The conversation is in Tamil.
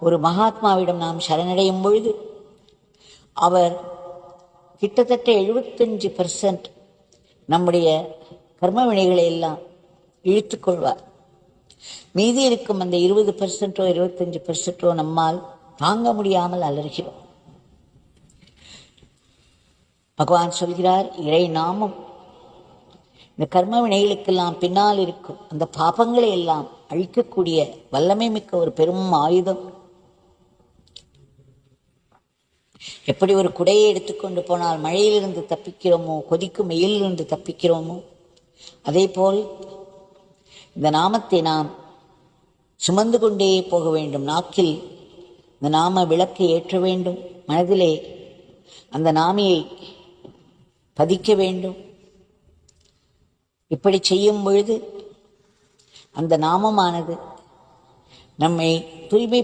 ஒரு மகாத்மாவிடம் நாம் சரணடையும் பொழுது அவர் கிட்டத்தட்ட எழுபத்தஞ்சு பர்சன்ட் நம்முடைய கர்ம வினைகளை எல்லாம் இழுத்துக்கொள்வார் மீதி இருக்கும் அந்த இருபது பர்சன்ட்டோ இருபத்தஞ்சு பர்சன்ட்டோ நம்மால் தாங்க முடியாமல் அலறுகிறோம். பகவான் சொல்கிறார் இறை நாமம் இந்த கர்ம வினைகளுக்கெல்லாம் பின்னால் இருக்கும் அந்த பாபங்களை எல்லாம் அழிக்கக்கூடிய வல்லமை மிக்க ஒரு பெரும் ஆயுதம். எப்படி ஒரு குடையை எடுத்துக்கொண்டு போனால் மழையிலிருந்து தப்பிக்கிறோமோ கொதிக்கும் வெயிலிருந்து தப்பிக்கிறோமோ? அதே போல் இந்த நாமத்தை நாம் சுமந்து கொண்டே போக வேண்டும். நாக்கில் இந்த நாம விளக்கை ஏற்ற வேண்டும். மனதிலே அந்த நாமியை பதிக்க வேண்டும். இப்படி செய்யும் பொழுது அந்த நாமமானது நம்மை தூய்மை